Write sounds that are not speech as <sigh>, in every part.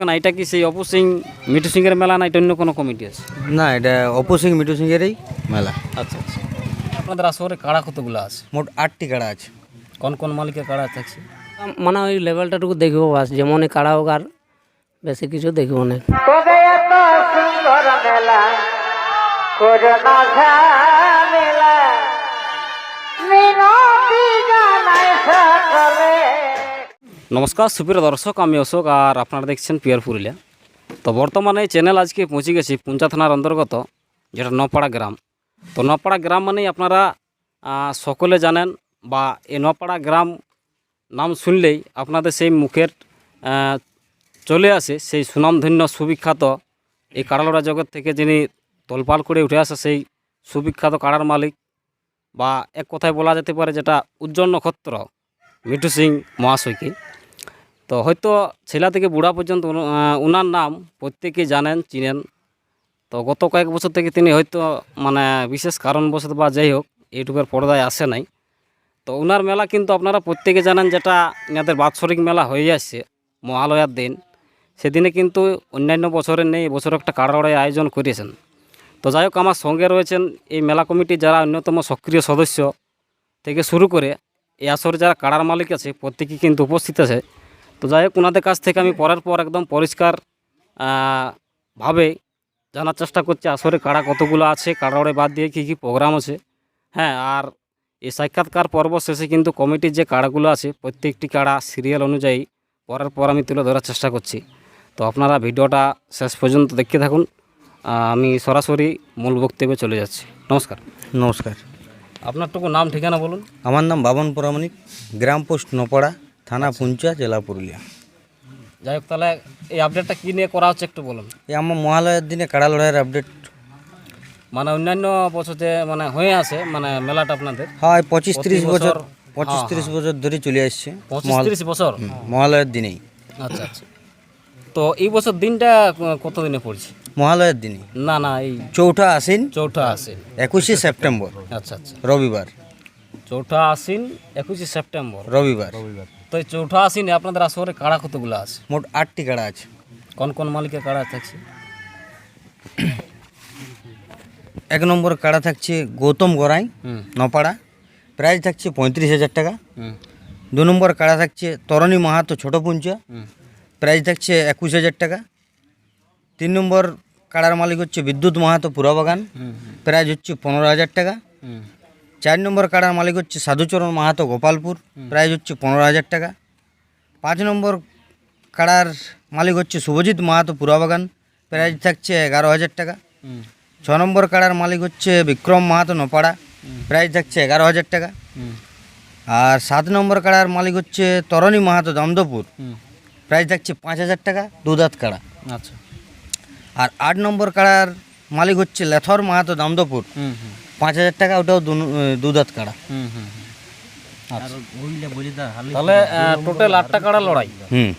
না এটা কি সেই অপু সিং মিঠু সিংয়ের মেলা না এটা অন্য কোনো কমিটি আছে? না এটা অপু সিং মিটু সিংয়েরই মেলা। আচ্ছা আচ্ছা। আপনাদের আসরে কাড়া কতগুলো আছে? মোট আটটি কাড়া আছে। কোন কোন মালিকের কাড়া থাকছে মানে ওই লেভেলটাটুকু দেখব বাস যেমনই কাড়া হোক আর বেশি কিছু দেখব না। নমস্কার, সুপ্রিয় দর্শক, আমি অশোক আর আপনারা দেখছেন পিয়ার পুরুলিয়া তো বর্তমানে এই চ্যানেল আজকে পৌঁছে গেছি পুঞ্চা থানার অন্তর্গত, যেটা নপাড়া গ্রাম। তো নপাড়া গ্রাম মানেই আপনারা সকলে জানেন বা এই নপাড়া গ্রাম নাম শুনলেই আপনাদের সেই মুখের চলে আসে সেই সুনামধন্য, সুবিখ্যাত এই কাড়ালোড়া জগৎ থেকে যিনি তোলপাল করে উঠে আসে সেই সুবিখ্যাত কাড়ার মালিক বা এক কথায় বলা যেতে পারে যেটা উজ্জ্বল নক্ষত্র, মিঠু সিং মহাশয়কে। তো হয়তো ছেলা থেকে বুড়া পর্যন্ত ওনার নাম প্রত্যেকেই জানেন, চিনেন। তো গত কয়েক বছর থেকে তিনি হয়তো মানে বিশেষ কারণবশত বা যাই হোক, ইউটিউবের পর্দায় আসে নাই। তো ওনার মেলা কিন্তু আপনারা প্রত্যেকে জানেন যেটা এনাদের বাৎসরিক মেলা হয়ে আসছে, মহালয়ার দিন। সেদিনে কিন্তু অন্যান্য বছরের নেই এবছর একটা কাড়াড়াই আয়োজন করেছেন। তো যাই হোক, আমার সঙ্গে রয়েছেন এই মেলা কমিটির যারা অন্যতম সক্রিয় সদস্য থেকে শুরু করে, এই আসরে যারা কাড়ার মালিক আছে, প্রত্যেকেই কিন্তু উপস্থিত আছে। তো যাই হোক ওনাদের কাছ থেকে আমি পরের পর একদম পরিষ্কার ভাবে জানার চেষ্টা করছি আসরে কাড়া কতগুলো আছে কাড়াড়ে বাদ দিয়ে কী কী প্রোগ্রাম আছে। হ্যাঁ আর এই সাক্ষাৎকার পর্ব শেষে কিন্তু কমিটির যে কাড়াগুলো আছে প্রত্যেকটি কাড়া সিরিয়াল অনুযায়ী পরের পর আমি তুলে ধরার চেষ্টা করছি। তো আপনারা ভিডিওটা শেষ পর্যন্ত দেখতে থাকুন। আমি সরাসরি মূল বক্তব্যে চলে যাচ্ছি। নমস্কার। নমস্কার। আপনারটুকু নাম ঠিকানা বলুন। আমার নাম বাবন পরামানিক গ্রাম পোস্ট নপাড়া। থানা পুঞ্চা জেলা পুরুলিয়া। যাই হোক তাহলে এই আপডেটটা কী নিয়ে করা হচ্ছে একটু বলুন? এই আমার মহালয়ের দিনে কাড়া লড়াইয়ের আপডেট মানে অন্যান্য বছর মানে হয়ে আছে মানে মেলাটা আপনাদের? হয় পঁচিশ তিরিশ বছর পঁচিশ হ্যাঁ, তিরিশ বছর ধরে চলে আসছে পঁচিশ তিরিশ বছর? মহালয়ের দিনেই। আচ্ছা আচ্ছা। তো এই বছর দিনটা কত দিনে পড়ছে? মহালয়ের দিনে। না না এই চৌঠা আশ্বিন চৌঠা আসে একুশে সেপ্টেম্বর। আচ্ছা আচ্ছা। রবিবার। চৌঠা আশ্বিন একুশে সেপ্টেম্বর। রবিবার। রবিবার। তো এই চৌঠা আশ্বিনে আপনাদের আসরে কাড়া কতগুলো আছে? মোট আটটি কাড়া আছে। কোন কোন মালিকের কাড়া থাকছে? এক নম্বর কাড়া থাকছে গৌতম গড়াই নপাড়া। প্রাইস থাকছে পঁয়ত্রিশ হাজার টাকা। দু নম্বর কাড়া থাকছে তরণী মাহাতো ছোট পুঞ্চা হুম। প্রাইস থাকছে একুশ হাজার টাকা। তিন নম্বর কাড়ার মালিক হচ্ছে বিদ্যুৎ মাহাতো পুরাবাগান। হুম। প্রাইস হচ্ছে পনেরো হাজার টাকা। চার নম্বর কাড়ার মালিক হচ্ছে সাধুচরণ মাহাতো গোপালপুর প্রাইজ হচ্ছে পনেরো হাজার টাকা। পাঁচ নম্বর কাড়ার মালিক হচ্ছে শুভজিৎ মাহাতো পুরাবাগান প্রাইজ থাকছে এগারো হাজার টাকা। ছ নম্বর কাড়ার মালিক হচ্ছে বিক্রম মাহাতো নপাড়া প্রাইজ থাকছে এগারো হাজার টাকা। আর সাত নম্বর কাড়ার মালিক হচ্ছে তরণী মাহাতো দমদপুর প্রাইজ থাকছে পাঁচ হাজার টাকা দুধাত কাড়া। আচ্ছা। আর আট নম্বর কাড়ার মালিক হচ্ছে লেথর মাহাতো দামদপুর পাঁচ হাজার টাকা ওটাও দু- দুধাত কাড়া। হুম হুম হুম। আচ্ছা। তাহলে টোটাল আটটা কাড়া লড়াই। হুম।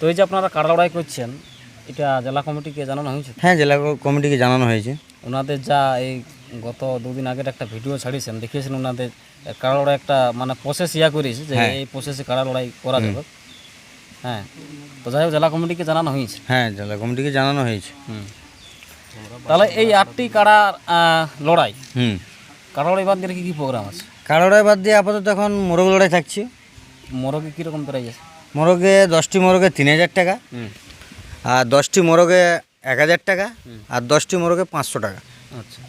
তো এই যে আপনারা কাড়া লড়াই করছেন এটা জেলা কমিটিকে জানানো হয়েছে? হ্যাঁ জেলা কমিটিকে জানানো হয়েছে। ওনাদের যা এই গত দুদিন আগের একটা ভিডিও ছাড়িয়েছেন দেখিয়েছেন ওনাদের কাড়া লড়াই একটা মানে প্রসেস ইয়া করেছে যে এই প্রসেসে কাড়া লড়াই করা যাবে। হ্যাঁ। তো যাই হোক জেলা কমিটিকে জানানো হয়েছে। হ্যাঁ জেলা কমিটিকে জানানো হয়েছে। হুম। তাহলে এই আটটি কাড়ার লড়াই। হুম। কাড়া লড়াই বাদ দিয়ে কি কী প্রোগ্রাম আছে? কাড়াড়ায় বাদ দিয়ে আপাতত এখন মোরগ লড়াই থাকছে। মোরগে কীরকম প্রাইজ আছে? মোরগে দশটি মোরগে তিন হাজার টাকা। আর দশটি মোরগে এক হাজার টাকা। আর দশটি মোরগে পাঁচশো টাকা। আচ্ছা।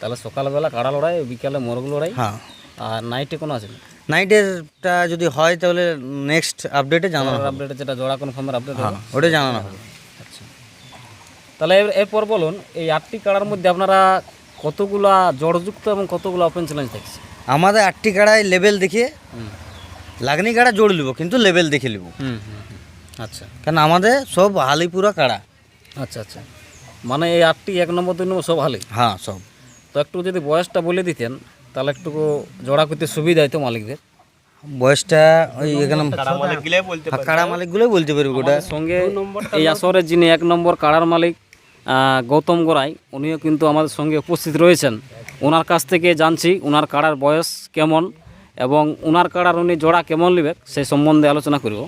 তাহলে সকালবেলা কাড়া লড়াই বিকালে মোরগ লড়াই। হ্যাঁ। আর নাইটে কোনো আছে না? নাইটেরটা যদি হয় তাহলে নেক্সট আপডেটে জানানো আপডেটে যেটা জোড়া কনফার্মের আপডেট হ্যাঁ ওটা জানানো হবে। তাহলে এরপর বলুন এই আটটি কাড়ার মধ্যে আপনারা কতগুলা জড়যুক্ত এবং কতগুলো ওপেন চ্যালেঞ্জ থাকছে আমাদের আটটি কাড়ায় লেভেল দেখিয়ে লাগনি কাড়া জোড় নিব কিন্তু লেভেল দেখে নিব হুম হুম হুম। আচ্ছা। কারণ আমাদের সব হালিপুরা কাড়া। আচ্ছা আচ্ছা। মানে এই আটটি এক নম্বর দুই নম্বর সব হালি? হ্যাঁ সব। তো একটু যদি বয়সটা বলে দিতেন তাহলে একটু জোড়া করতে সুবিধা হতো মালিকদের। বয়সটা ওই এখানে হ্যাঁ, কাড়া মালিকগুলোই বলতে পারবে ওটা সঙ্গে এই আসরের যিনি এক নম্বর কাড়ার মালিক গৌতম গোড়াই উনিও কিন্তু আমাদের সঙ্গে উপস্থিত রয়েছেন। ওনার কাছ থেকে জানছি ওনার কাড়ার বয়স কেমন এবং ওনার কাড়ার উনি জোড়া কেমন নেবে সেই সম্বন্ধে আলোচনা করব।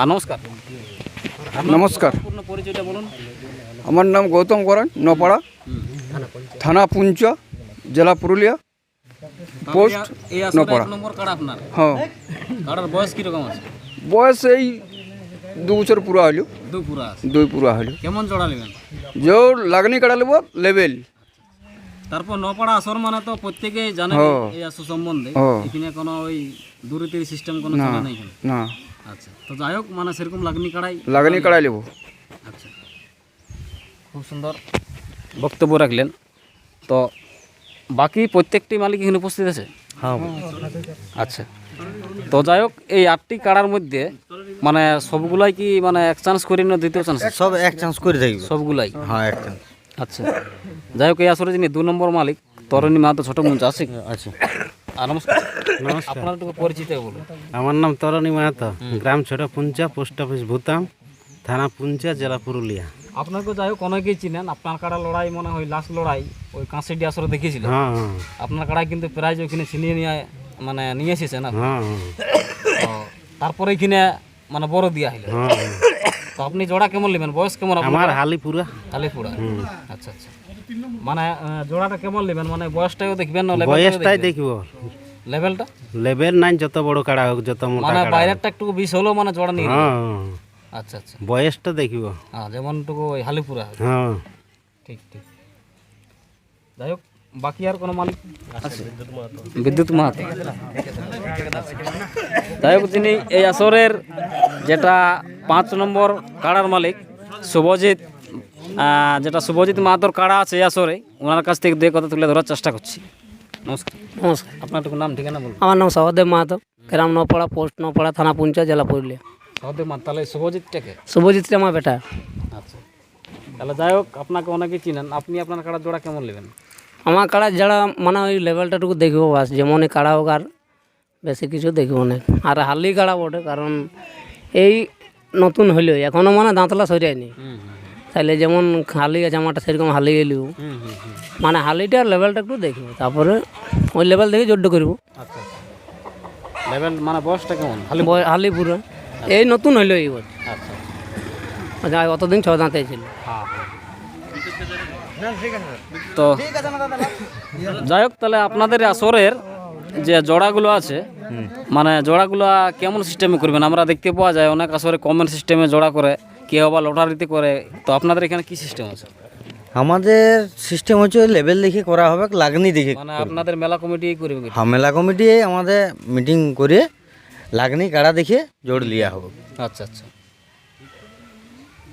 আর নমস্কার। নমস্কার। পরিচয়টা বলুন। আমার নাম গৌতম করেন নপাড়া থানা পুঞ্চ জেলা পুরুলিয়া পোস্ট নপাড়া। হ্যাঁ। বয়স কীরকম আছে? বয়স এই দু বছর পুরা হইল দু পুরা দুই পুরা হইল কেমন জোড়া নেবেন যে লাগনি কাটা নেব লেভেল তারপর নপাড়া আসর মানে তো প্রত্যেকেই জানে। এই আসর সম্বন্ধে। এখানে কোনো ওই দূরতির সিস্টেম কোনো না নাই না আচ্ছা তো যাই হোক মানে সেরকম লাগনি কাড়াই লাগনি কাটাই নেব আচ্ছা খুব সুন্দর বক্তব্য রাখলেন তো বাকি প্রত্যেকটি মালিক এখানে উপস্থিত আছে? হ্যাঁ আচ্ছা তো যাই হোক এই আটটি কাড়ার মধ্যে মানে সবগুলাই কি মানে এক চান্স করি না দ্বিতীয় চান্স সব এক চান্স করে থাকবে সবগুলাই? হ্যাঁ এক চান্স আচ্ছা। যাই হোক এই আসরে যিনি দু নম্বর মালিক তরণী মাহাতো ছোট মঞ্চ আছে কি? আছে। আর নমস্কার। নমস্কার। আপনার একটু পরিচিত বলুন। আমার নাম তরণী মাহাতো গ্রাম ছোট পুঞ্চা পোস্ট অফিস ভূতাম থানা পুঞ্চা জেলা পুরুলিয়া। আপনাকে যাই হোক অনেকেই চিনেন আপনার কাড়া লড়াই মনে হয় লাস্ট লড়াই ওই কাঁসিডি আসরে দেখিয়েছিলেন হ্যাঁ হ্যাঁ। আপনার কাড়াই কিন্তু প্রাইজ ওইখানে ছিনিয়ে নিয়ে মানে নিয়ে এসেছে না? হ্যাঁ হ্যাঁ। তারপরে এখানে মানে বড় দিয়া হইল। হ্যাঁ। তো আপনি জোড়া কেমন নেবেন? বয়স কেমন আপনার? আমার হালি পুরা। আলিপুরা আচ্ছা আচ্ছা। মানে জোড়াটা কেমন নেবেন? মানে বয়সটাও দেখবেন না বয়সটাই দেখব। লেভেলটা লেভেল নাই যত বড় কাড়া হোক যত মোটা মানে বাইরেরটা একটু বিষ হলেও মানে জোড়া নিয়ে হ্যাঁ। আচ্ছা আচ্ছা। বয়সটা দেখব। হ্যাঁ যেমনটুকু ওই হালিপুরা। হ্যাঁ। ঠিক ঠিক। যাই হোক বাকি আর কোনো মালিক আছে? বিদ্যুৎ মাহাতো। যাই হোক তিনি এই আসরের যেটা পাঁচ নম্বর কাড়ার মালিক শুভজিৎ যেটা শুভজিৎ মাহাতোর কাড়া আছে এই আসরে ওনার কাছ থেকে দুই কথা তুলে ধরার চেষ্টা করছি। নমস্কার। নমস্কার। আপনার নাম ঠিকানা বলুন। আমার নাম সহদেব মাহাতো গ্রাম নপাড়া পোস্ট নপাড়া থানা পুঞ্চা জেলা পুরুলিয়া। সহদেব মাহাতো তাহলে শুভজিৎটাকে শুভজিৎ রে আমার বেটা। আচ্ছা। তাহলে যাই হোক আপনাকে অনেকে চিনেন আপনি আপনার কাড়ার জোড়া কেমন নেবেন? আমার কাড়া যারা মানে ওই লেভেলটাটুকু দেখব বাস যেমনই কাড়া হোক আর বেশি কিছু দেখব না। আর হালি কাড়া বটে কারণ এই নতুন হইল এখনও মানে দাঁতলা সরিয়ায়নি। তাহলে যেমন হালি আছে আমারটা সেরকম হালি গেলিও। মানে হালিটার লেভেলটা একটু দেখব তারপরে ওই লেভেল দেখে জোড্ড করব। আচ্ছা লেভেল মানে বয়সটা কেমন? হালি পুরো। এই নতুন হইল এই বছর। আচ্ছা আচ্ছা, অতদিন ছ দাঁতে ছিল। হ্যাঁ। তো যাই হোক তাহলে আপনাদের আসরের যে জোড়াগুলো আছে মানে জোড়াগুলো কেমন সিস্টেমে করবেন? আমরা দেখতে পাওয়া যায় অনেক আসরে কমেন্ট সিস্টেমে জোড়া করে কেউ আবার লটারিতে করে। তো আপনাদের এখানে কি সিস্টেম আছে? আমাদের সিস্টেম হচ্ছে লেভেল দেখে করা হবে লাগনি দেখে মানে আপনাদের মেলা কমিটি করবে কি? হামেলা কমিটি আমাদের মিটিং করে লাগনি কাড়া দেখে জোর লিয়া হবে। আচ্ছা আচ্ছা।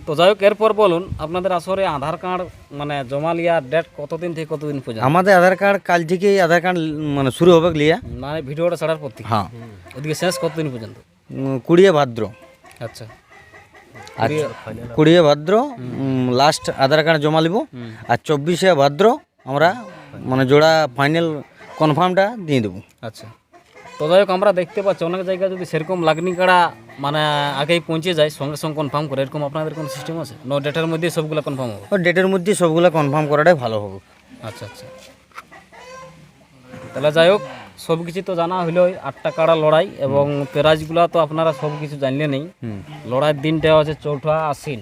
তো যাই হোক এরপর বলুন আপনাদের আসরে আধার কার্ড মানে জমা লিয়ার ডেট কতদিন থেকে কতদিন পর্যন্ত? আমাদের আধার কার্ড কাল থেকেই আধার কার্ড মানে শুরু হবে লিয়া। মানে ভিডিওটা ছাড়ার পর থেকে। হ্যাঁ। ওদিকে শেষ কতদিন পর্যন্ত? কুড়িয়ে ভাদ্র। আচ্ছা। আর কুড়িয়ে ভাদ্র লাস্ট আধার কার্ড জমা নিব আর চব্বিশে ভাদ্র আমরা মানে জোড়া ফাইনাল কনফার্মটা দিয়ে দেবো। আচ্ছা। তো যাই হোক আমরা দেখতে পাচ্ছি অনেক জায়গায় যদি সেরকম লাগনি কাড়া মানে আগেই পৌঁছে যায় সঙ্গে সঙ্গে কনফার্ম করে এরকম আপনাদের কোনো সিস্টেম আছে? নো ডেটের মধ্যে সবগুলো কনফার্ম হবে? ডেটের মধ্যে সবগুলো কনফার্ম করাটাই ভালো হবে। আচ্ছা আচ্ছা। তাহলে যাই হোক সব কিছু তো জানা হইল আটটা কাড়া লড়াই এবং প্রাইজগুলো তো আপনারা সব কিছু জানলে নেই। লড়াইয়ের দিনটা হচ্ছে চৌঠা আশ্বিন।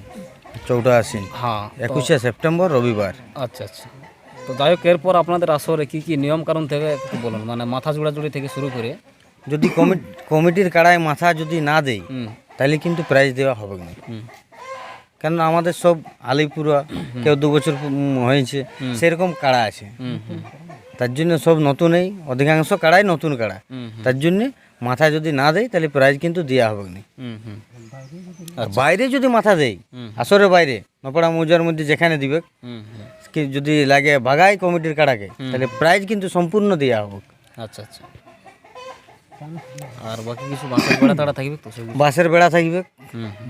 চৌঠা আশ্বিন। হ্যাঁ একুশে সেপ্টেম্বর রবিবার। আচ্ছা আচ্ছা। তো যাই হোক এরপর আপনাদের আসরে কি কি নিয়ম কারণ থেকে একটু বলুন মানে মাথা জোড়াজুড়ি থেকে শুরু করে। যদি কমিটি কমিটির কাড়ায় মাথা যদি না দেয় তাহলে কিন্তু প্রাইজ দেওয়া হবে না। কেন আমাদের সব আলিপুরা কেউ দু বছর হয়েছে সেরকম কাড়া আছে। তার জন্য সব নতুনই অধিকাংশ কাড়াই নতুন কাড়া। তার জন্য মাথা যদি না দেয় তাহলে প্রাইজ কিন্তু দেওয়া হবে না। বাইরে যদি মাথা দেয় আসরের বাইরে নপড়া মৌজার মধ্যে যেখানে দিবে কি যদি লাগে ভাগাই কমিটির কাড়াকে তাহলে প্রাইজ কিন্তু সম্পূর্ণ দেওয়া হোক আচ্ছা আচ্ছা। আর বাকি কিছু বাঁশের বেড়া তাড়া থাকবে তো বাসের বেড়া থাকবে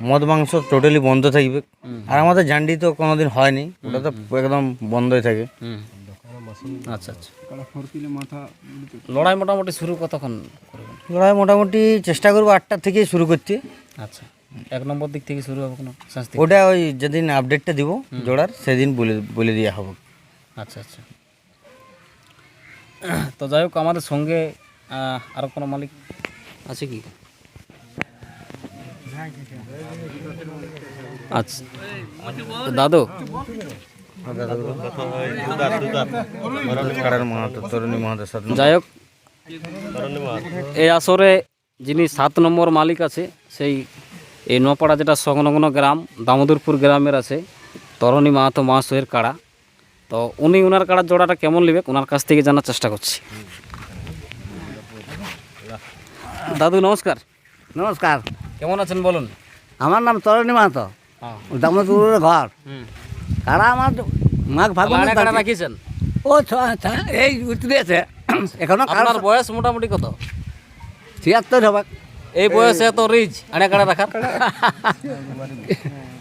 মদ মাংস টোটালি বন্ধ থাকবে। আর আমাদের জান্ডি তো কোনোদিন হয়নি ওটা তো একদম বন্ধই থাকে। আচ্ছা আচ্ছা। লড়াই মোটামুটি শুরু কতক্ষণ লড়াই মোটামুটি চেষ্টা করব আটটার থেকেই শুরু করতে। আচ্ছা। এক নম্বর দিক থেকে শুরু হবে কোনো ওটা ওই যেদিন আপডেটটা দিব জোড়ার সেদিন বলে বলে দেওয়া হবে। আচ্ছা আচ্ছা। তো যাই হোক আমাদের সঙ্গে আরও কোনো মালিক আছে কি? আচ্ছা। দাদু। যাই হোক এই আসরে যিনি সাত নম্বর মালিক আছে সেই এই নপাড়া যেটা সংলগ্ন গ্রাম দামোদরপুর গ্রামের আছে তরণী মাহাতো মহাশয়ের কাড়া। তো উনি ওনার কাড়ার জোড়াটা কেমন নেবে ওনার কাছ থেকে জানার চেষ্টা করছি। দাদু নমস্কার। নমস্কার। কেমন আছেন বলুন? আমার নাম তরণী মাহাতো হ্যাঁ। দামোদরের ঘর। কারা আমার মাঘ ফাগুন কাড়া রাখিয়েছেন ও ছ- ছ- এই উঠতে আছে <clears throat> এখনও আপনার বয়স মোটামুটি কত? ছিয়াত্তর হবে। এই বয়সে এত রিচ আড়ে কাড়া রাখার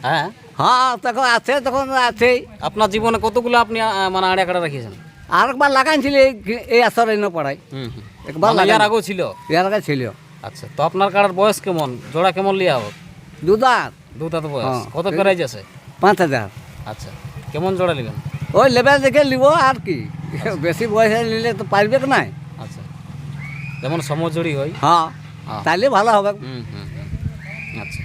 হ্যাঁ? হ্যাঁ তখন আছে তখন আছেই। আপনার জীবনে কতগুলো আপনি মানে আড়ে কাড়া রাখিয়েছেন আর একবার লাগাইছিল এই এই আসর এই পড়াই একবার মানে ইয়ার আগেও ছিল? এর আগে ছিল। আচ্ছা তো আপনার কাড়ার বয়স কেমন? জোড়া কেমন লিয়া হবে? দুদার দুটা তো বয়স। হ্যাঁ। কত প্রাইজ আছে? পাঁচ হাজার। আচ্ছা কেমন জোড়া নেবেন? ওই লেভেল দেখে নিব আর কি। বেশি বয়সে নিলে তো পারবে নাই? আচ্ছা। যেমন সমজড়ি হয়। হ্যাঁ। হ্যাঁ। তাইলে ভালো হবে। হুম হুম হুম। আচ্ছা।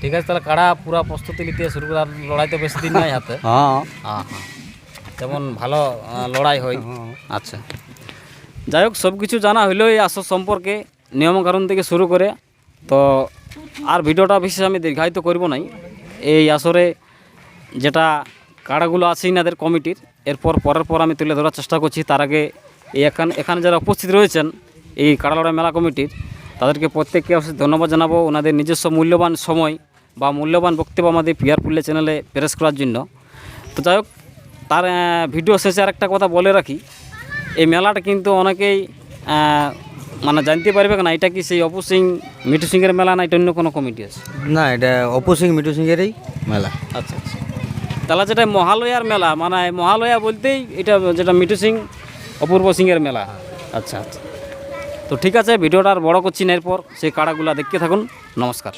ঠিক আছে তাহলে কাড়া পুরা প্রস্তুতি নিতে শুরু করার লড়াই তো বেশি দিন নাই হাতে। হ্যাঁ। হ্যাঁ হ্যাঁ। যেমন ভালো লড়াই হয়। হ্যাঁ। আচ্ছা। যাই হোক সব কিছু জানা হইল এই আসর সম্পর্কে নিয়মকানুন থেকে শুরু করে। তো আর ভিডিওটা বিশেষ আমি দীর্ঘায়িত করব নাই। এই আসরে যেটা কাড়াগুলো আছে ইনাদের কমিটির এরপর পরের পর আমি তুলে ধরার চেষ্টা করছি। তার আগে এই এখানে এখানে যারা উপস্থিত রয়েছেন এই কাড়ালড়া মেলা কমিটির তাদেরকে প্রত্যেককে অবশ্যই ধন্যবাদ জানাব। ওনাদের নিজস্ব মূল্যবান সময় বা মূল্যবান বক্তব্য আমাদের পিয়ার পুল্লে চ্যানেলে প্রেস করার জন্য। তো যাই হোক তার ভিডিও শেষে আর একটা কথা বলে রাখি। এই মেলাটা কিন্তু অনেকেই মানে জানতে পারবে না এটা কি সেই অপু সিং মিঠু সিংয়ের মেলা না এটা অন্য কোনো কমিটি আছে? না এটা অপু সিং মিঠু সিংয়েরই মেলা। আচ্ছা আচ্ছা। তাহলে যেটা মহালয়ার মেলা মানে মহালয়া বলতেই এটা যেটা মিঠু সিং অপূর্ব সিংয়ের মেলা। আচ্ছা আচ্ছা। তো ঠিক আছে ভিডিওটা আর বড় করছি না এরপর সেই কাড়াগুলো দেখতে থাকুন নমস্কার।